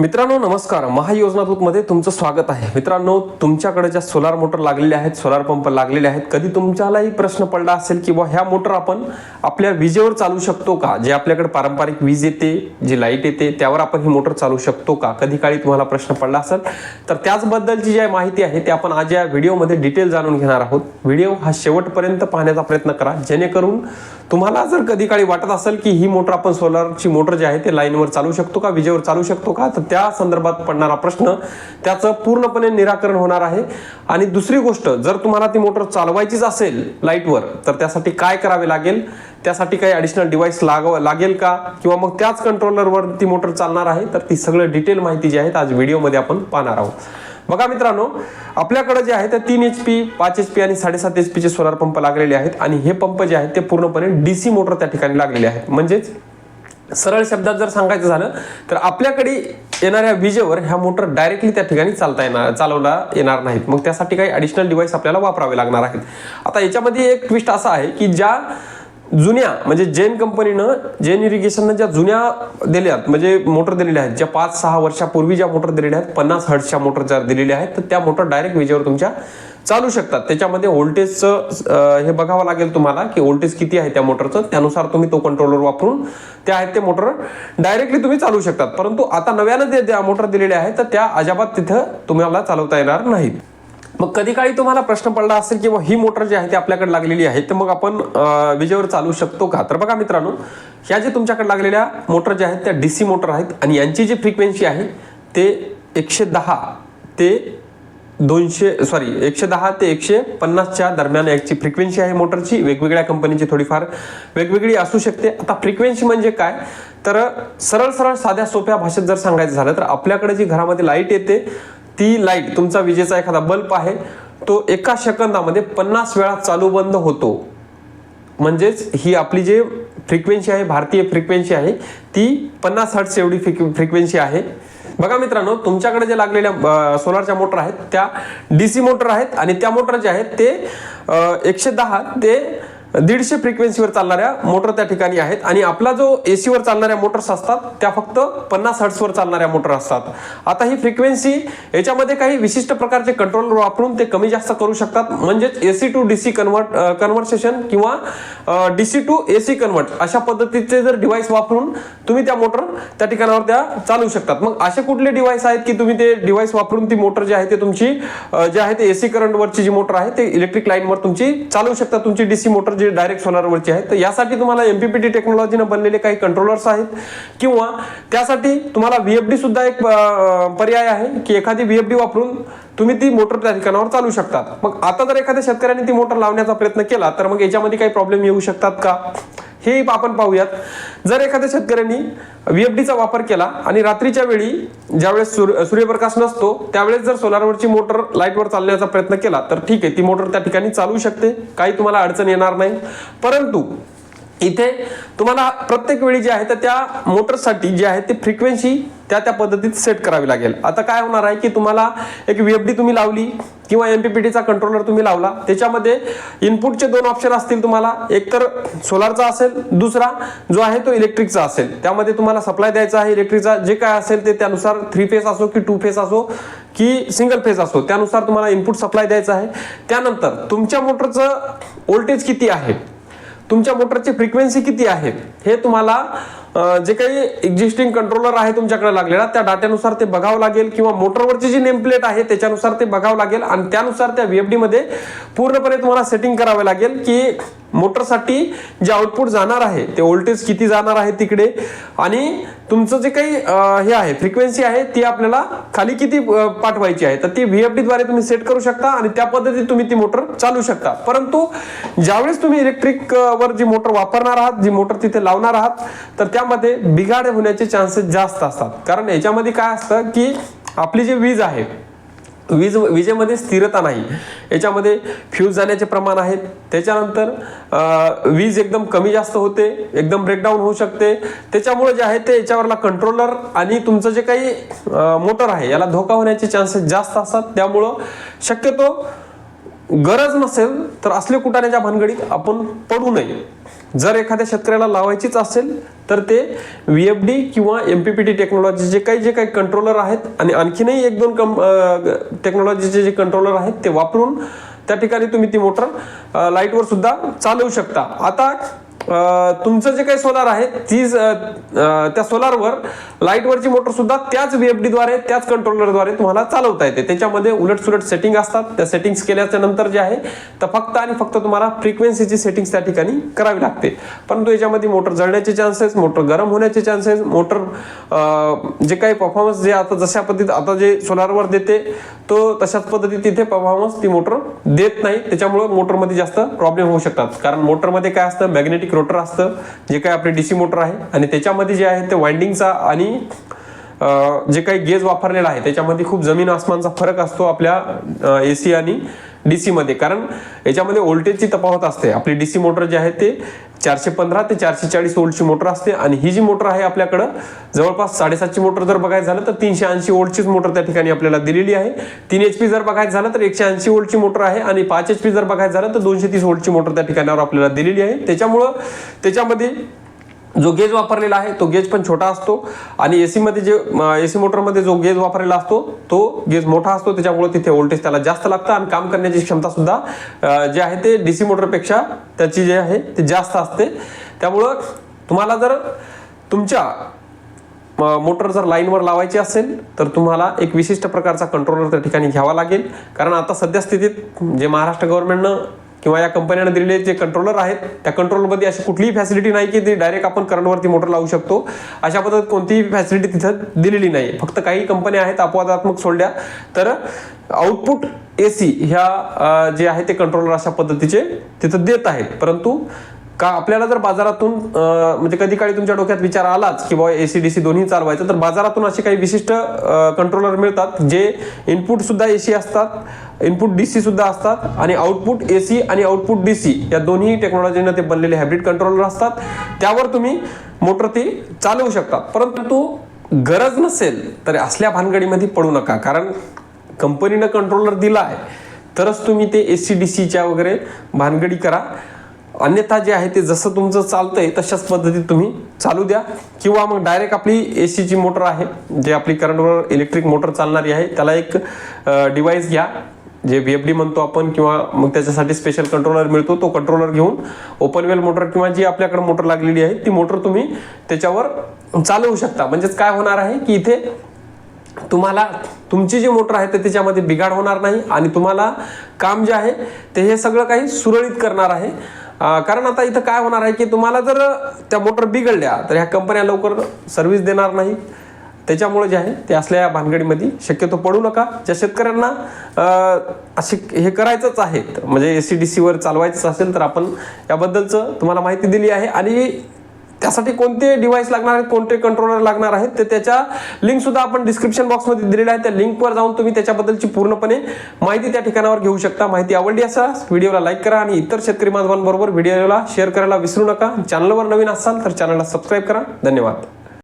मित्रांनो नमस्कार. महायोजना मध्ये तुमचं स्वागत आहे. मित्रांनो तुमच्याकडे ज्या सोलार मोटर लागलेल्या आहेत सोलार पंप लागलेले आहेत कधी तुमच्यालाही प्रश्न पडला असेल की बा ह्या मोटर आपण आपल्या विजेवर चालू शकतो का? जे आपल्याकडे पारंपरिक वीज येते जी लाइट येते त्यावर आपण ही मोटर चालू शकतो का? कधी काळी तुम्हाला प्रश्न पडला असेल? तर त्याचबद्दलची जी माहिती आहे ते आपण आज या व्हिडिओमध्ये डिटेल जाणून घेणार आहोत. व्हिडिओ हा शेवटपर्यंत पाहण्याचा प्रयत्न करा. जेणेकरून तुम्हाला जर कधी काळी वाटत असेल की ही मोटर आपण सोलारची मोटर जी आहे ते लाईनवर चालू शकतो का? विजेवर चालू शकतो का? तर त्या संदर्भात पडणारा प्रश्न त्याचं पूर्णपणे निराकरण होणार आहे. आणि दुसरी गोष्ट जर तुम्हाला ती मोटर चालवायचीच असेल लाईटवर तर त्यासाठी काय करावे लागेल? त्यासाठी काही ॲडिशनल डिव्हाइस लाग लागेल का? किंवा मग त्याच कंट्रोलरवर ती मोटर चालणार आहे? तर ती सगळं डिटेल माहिती जी आहे आज व्हिडिओमध्ये आपण पाहणार आहोत. बघा मित्रांनो आपल्याकडे जे आहे ते तीन एच पी पाच एच पी आणि साडेसात एच पीचे सोलार पंप लागलेले आहेत. आणि हे पंप जे आहेत ते पूर्णपणे डी सी मोटर त्या ठिकाणी लागलेले आहेत. म्हणजेच सरळ शब्दात जर सांगायचं झालं तर आपल्याकडे येणाऱ्या विजेवर ह्या मोटर डायरेक्टली त्या ठिकाणी चालता येणार चालवला येणार नाहीत. मग त्यासाठी काही ॲडिशनल डिव्हाइस आपल्याला वापरावे लागणार आहेत. आता याच्यामध्ये एक ट्विस्ट असा आहे की ज्या जुन्या म्हणजे जैन कंपनीनं जैन इरिगेशननं ज्या जुन्या दिल्यात म्हणजे मोटर दिलेल्या आहेत ज्या पाच सहा वर्षापूर्वी ज्या मोटर दिलेल्या आहेत पन्नास हर्टच्या मोटर ज्या दिलेल्या आहेत तर त्या मोटर डायरेक्ट विजेवर तुमच्या चालू शकतात. त्याच्यामध्ये व्होल्टेजचं हे बघावं लागेल तुम्हाला की व्होल्टेज किती आहे त्या मोटरचं. त्यानुसार तुम्ही तो कंट्रोलर वापरून त्या आहेत ते मोटर डायरेक्टली तुम्ही चालू शकतात. परंतु आता नव्यानं जे ज्या मोटर दिलेल्या आहेत तर त्या अजाबात तिथं तुम्हाला चालवता येणार नाहीत. मग कधी काळी तुम्हाला प्रश्न पडला असेल की ही मोटर जी आहे ती आपल्याकडे लागलेली आहे तर मग आपण विजेवर चालू शकतो का? तर बघा मित्रांनो ह्या जे तुमच्याकडे लागलेल्या मोटर ज्या आहेत त्या डी सी मोटर आहेत आणि यांची जी फ्रिक्वेन्सी आहे ते एकशे दहा ते दोनशे सॉरी एकशे दहा ते एकशे पन्नासच्या दरम्यान याची फ्रिक्वेन्सी आहे मोटरची वेगवेगळ्या कंपनीची थोडीफार वेगवेगळी असू शकते. आता फ्रिक्वेन्सी म्हणजे काय? तर सरळ सरळ साध्या सोप्या भाषेत जर सांगायचं झालं तर आपल्याकडे जी घरामध्ये लाइट येते ती लाइट तुमचा विजेचा एखादा बल्ब आहे तो एका सेकंदामध्ये पन्नास वेळा चालू बंद होतो. म्हणजेच ही आपली जे फ्रिक्वेन्सी आहे भारतीय फ्रिक्वेन्सी आहे ती पन्नास हर्ट्स एवढी फ्रिक्वेन्सी आहे. बघा मित्रांनो तुमच्याकडे जे लागलेल्या सोलारच्या मोटर आहेत त्या डीसी मोटर आहेत आणि त्या मोटर ज्या आहेत ते एकशे दहा ते दीडशे फ्रिक्वेन्सीवर चालणाऱ्या मोटर त्या ठिकाणी आहेत. आणि आपला जो एसीवर चालणाऱ्या मोटर्स असतात त्या फक्त पन्नास हर्ट्सवर चालणाऱ्या मोटर असतात. आता ही फ्रिक्वेन्सी याच्यामध्ये काही विशिष्ट प्रकारचे कंट्रोलर वापरून ते कमी जास्त करू शकतात. म्हणजेच AC to DC convert conversation किंवा डीसी टू एसी कन्वर्ट अशा पद्धतीचे जर डिव्हाइस वापरून तुम्ही त्या मोटर त्या ठिकाणावर त्या चालवू शकतात. मग असे कुठले डिव्हाइस आहेत की तुम्ही ते डिव्हाइस वापरून ती मोटर जी आहे ते तुमची जे आहे ते एसी करंटवरची जी मोटर आहे ते इलेक्ट्रिक लाईनवर तुमची चालवू शकतात तुमची डीसी मोटर जे डायरेक्ट सोनारवरची आहे तर यासाठी तुम्हाला एमपीपीटी टेक्नॉलॉजीनं बनलेले काही कंट्रोलर्स आहेत किंवा त्यासाठी तुम्हाला व्हीएफडी सुद्धा एक पर्याय आहे की एखादी व्हीएफडी वापरून तुम्ही ती मोटर त्या ठिकाणावर चालू शकतात. मग आता जर एखाद्या शेतकऱ्याने ती मोटर लावण्याचा प्रयत्न केला तर मग याच्यामध्ये काही प्रॉब्लेम येऊ शकतात का? हे आपण पाहूयात. जर एखाद्या शेतकऱ्यांनी व्हीएफडीचा वापर केला आणि रात्रीच्या वेळी ज्यावेळेस सूर्य सूर्यप्रकाश नसतो त्यावेळेस जर सोलारवरची मोटर लाईटवर चालण्याचा प्रयत्न केला तर ठीक आहे ती मोटर त्या ठिकाणी चालू शकते काही तुम्हाला अडचण येणार नाही. परंतु इथे तुम्हाला प्रत्येक वेळी जे आहे तर त्या मोटरसाठी जे आहे ते फ्रिक्वेन्सी त्या त्या पद्धतीत सेट करावी लागेल. आता काय होणार आहे की तुम्हाला एक व्हीएफडी तुम्ही लावली किंवा एम चा कंट्रोलर तुम्ही लावला त्याच्यामध्ये इनपुटचे दोन ऑप्शन असतील तुम्हाला. एक तर सोलारचा असेल दुसरा जो आहे तो इलेक्ट्रिकचा असेल. त्यामध्ये तुम्हाला सप्लाय द्यायचा आहे इलेक्ट्रिकचा जे काय असेल ते त्यानुसार थ्री फेस असो की टू फेस असो की सिंगल फेस असो त्यानुसार तुम्हाला इनपुट सप्लाय द्यायचा आहे. त्यानंतर तुमच्या मोटरचं व्होल्टेज किती आहे? तुमच्या मोटरची फ्रिक्वेन्सी किती आहे? हे तुम्हाला जे काही एक्झिस्टिंग कंट्रोलर आहे तुमच्याकडे लागलेला त्या डाट्यानुसार ते बघावं लागेल किंवा मोटरवरची जी नेम प्लेट आहे त्याच्यानुसार ते बघावं लागेल आणि त्यानुसार त्या VFD पूर्णपणे तुम्हाला सेटिंग करावे लागेल की मोटरसाठी जे आउटपुट जाणार आहे ते व्होल्टेज किती जाणार आहे तिकडे आणि तुमचं जे काही हे आहे फ्रिक्वेन्सी आहे ती आपल्याला खाली किती पाठवायची आहे. तर ती व्ही एफद्वारे तुम्ही सेट करू शकता आणि त्या पद्धतीत तुम्ही ती मोटर चालू शकता. परंतु ज्यावेळेस तुम्ही इलेक्ट्रिक वर जी मोटर वापरणार आहात जी मोटर तिथे लावणार आहात तर त्यामध्ये बिघाड होण्याचे चान्सेस जास्त असतात. कारण याच्यामध्ये काय असतं की आपली जी वीज आहे वीज विजेमध्ये स्थिरता नाही. याच्यामध्ये फ्यूज जाण्याचे प्रमाण आहेत त्याच्यानंतर वीज एकदम कमी जास्त होते एकदम ब्रेकडाऊन होऊ शकते. त्याच्यामुळे जे आहे ते याच्यावरला कंट्रोलर आणि तुमचं जे काही मोटर आहे याला धोका होण्याचे चान्सेस जास्त असतात. त्यामुळं शक्यतो गरज नसेल तर असले कुटाण्याच्या भानगडीत आपण पडू नये. जर एखाद्या शेतकऱ्याला लावायचीच असेल तर ते व्ही एफ डी किंवा M P P T technology जे काही जे काही कंट्रोलर आहेत आणि आणखीनही एक दोन कम टेक्नॉलॉजीचे जे कंट्रोलर आहेत ते वापरून त्या ठिकाणी तुम्ही ती मोटर लाईटवर सुद्धा चालवू शकता. आता तुमचं जे काही सोलार आहे ती त्या सोलारवर लाईटवरची मोटर सुद्धा त्याच VFD द्वारे त्याच कंट्रोलरद्वारे तुम्हाला चालवता येते. त्याच्यामध्ये उलटसुलट सेटिंग असतात. त्या सेटिंग्स केल्याच्यानंतर जे आहे तर फक्त आणि फक्त तुम्हाला फ्रिक्वेन्सीची सेटिंग्स त्या ठिकाणी करावी लागते. परंतु याच्यामध्ये मोटर जळण्याचे चान्सेस मोटर गरम होण्याचे चान्सेस मोटर जे काही परफॉर्मन्स जे आता जशा पद्धतीत आता जे सोलारवर देते तो तशाच पद्धतीत तिथे परफॉर्मन्स ती मोटर देत नाही. त्याच्यामुळं मोटरमध्ये जास्त प्रॉब्लेम होऊ शकतात. कारण मोटरमध्ये काय असतं मॅग्नेटिक रोटर असतं जे काही आपले डीसी मोटर आहे. आणि त्याच्यामध्ये जे आहे ते वाइंडिंगचा आणि जे काही गेज वापरलेला आहे त्याच्यामध्ये खूप जमीन आसमानचा फरक असतो आपल्या ए सी आणि डी सीमध्ये कारण याच्यामध्ये व्होल्टेजची तफावत असते. आपली डीसी मोटर जी आहे ते चारशे पंधरा ते चारशे चाळीस वोल्टची मोटर असते. आणि ही जी मोटर आहे आपल्याकडं जवळपास साडेसातची मोटर जर बघायचं झालं तर तीनशे ऐंशी वोल्टचीच मोटर त्या ठिकाणी आपल्याला दिलेली आहे. तीन एच पी जर बघायचं झालं तर एकशे ऐंशी वोल्टची मोटर आहे. आणि पाच एच पी जर बघायचं झालं तर दोनशे तीस वोल्टची मोटर त्या ठिकाणावर आपल्याला दिलेली आहे. त्याच्यामुळं त्याच्यामध्ये जो गेज वापरलेला आहे तो गेज पण छोटा असतो. आणि एसी मध्ये जे एसी मोटरमध्ये जो गेज वापरलेला असतो तो गेज मोठा असतो. त्याच्यामुळे तिथे व्होल्टेज त्याला जास्त लागतं आणि काम करण्याची क्षमता सुद्धा जे आहे ते डीसी मोटरपेक्षा त्याची जे आहे ते जास्त असते. त्यामुळं तुम्हाला जर तुमच्या मोटर जर लाईनवर लावायची असेल तर तुम्हाला एक विशिष्ट प्रकारचा कंट्रोलर त्या ठिकाणी घ्यावा लागेल. कारण आता सध्या स्थितीत जे महाराष्ट्र गव्हर्नमेंटनं किंवा या कंपन्यांना दिलेले जे कंट्रोलर आहेत त्या कंट्रोलरमध्ये अशी कुठलीही फॅसिलिटी नाही की ते डायरेक्ट आपण करंटवरती मोटर लावू शकतो. अशा पद्धतीत कोणतीही फॅसिलिटी तिथं दिलेली नाही. फक्त काही कंपन्या आहेत अपवादात्मक सोडल्या. तर आउटपुट ए सी ह्या जे आहे ते कंट्रोलर अशा पद्धतीचे तिथं देत आहेत. परंतु का आपल्याला जर बाजारातून म्हणजे कधी काळी तुमच्या डोक्यात विचार आलाच की बाबा एसी डीसी दोन्ही चालवायचं तर बाजारातून असे काही विशिष्ट कंट्रोलर मिळतात जे इनपुट सुद्धा एसी असतात इनपुट डीसी सुद्धा असतात आणि आउटपुट एसी आणि आउटपुट डीसी या दोन्ही टेक्नॉलॉजीनं ते बनलेले हायब्रिड कंट्रोलर असतात. त्यावर तुम्ही मोटर ती चालवू शकता परंतु गरज नसेल तर असल्या भानगडीमध्ये पडू नका. कारण कंपनीनं कंट्रोलर दिला आहे तरच तुम्ही ते एस सी डी सीच्या वगैरे भानगडी करा. अन्यथा जे आहे ते जसं तुमचं चालतंय तशाच पद्धतीत तुम्ही चालू द्या. किंवा मग डायरेक्ट आपली ए सीची मोटर आहे जे आपली करंटवर इलेक्ट्रिक मोटर चालणारी आहे त्याला एक डिव्हाइस घ्या. जे व्ही एफ डी म्हणतो आपण किंवा मग त्याच्यासाठी स्पेशल कंट्रोलर मिळतो तो कंट्रोलर घेऊन ओपन वेल मोटर किंवा जी आपल्याकडे मोटर लागलेली आहे ती मोटर तुम्ही त्याच्यावर चालवू शकता. म्हणजेच काय होणार आहे की इथे तुम्हाला तुमची जी मोटर आहे ते त्याच्यामध्ये बिघाड होणार नाही आणि तुम्हाला काम जे आहे ते हे सगळं काही सुरळीत करणार आहे. कारण आता इथं काय होणार आहे की तुम्हाला जर त्या मोटर बिघडल्या तर ह्या कंपन्या लवकर सर्व्हिस देणार नाही. त्याच्यामुळे जे आहे ते असल्या भानगडीमध्ये शक्यतो पडू नका. ज्या शेतकऱ्यांना असे हे करायचंच आहे म्हणजे एस सी डी सीवर चालवायचं असेल तर आपण याबद्दलचं तुम्हाला माहिती दिली आहे. आणि त्यासाठी कोणते डिव्हाइस लागणार आहेत कोणते कंट्रोलर लागणार आहेत ते त्याच्या लिंक सुद्धा आपण डिस्क्रिप्शन बॉक्समध्ये दिलेल्या आहे त्या लिंकवर जाऊन तुम्ही त्याच्याबद्दलची पूर्णपणे माहिती त्या ठिकाणावर घेऊ शकता. माहिती आवडली असा व्हिडिओला लाईक करा आणि इतर शेतकरी बांधवांबरोबर व्हिडिओला शेअर करायला विसरू नका. चॅनलवर नवीन असाल तर चॅनलला सबस्क्राईब करा. धन्यवाद.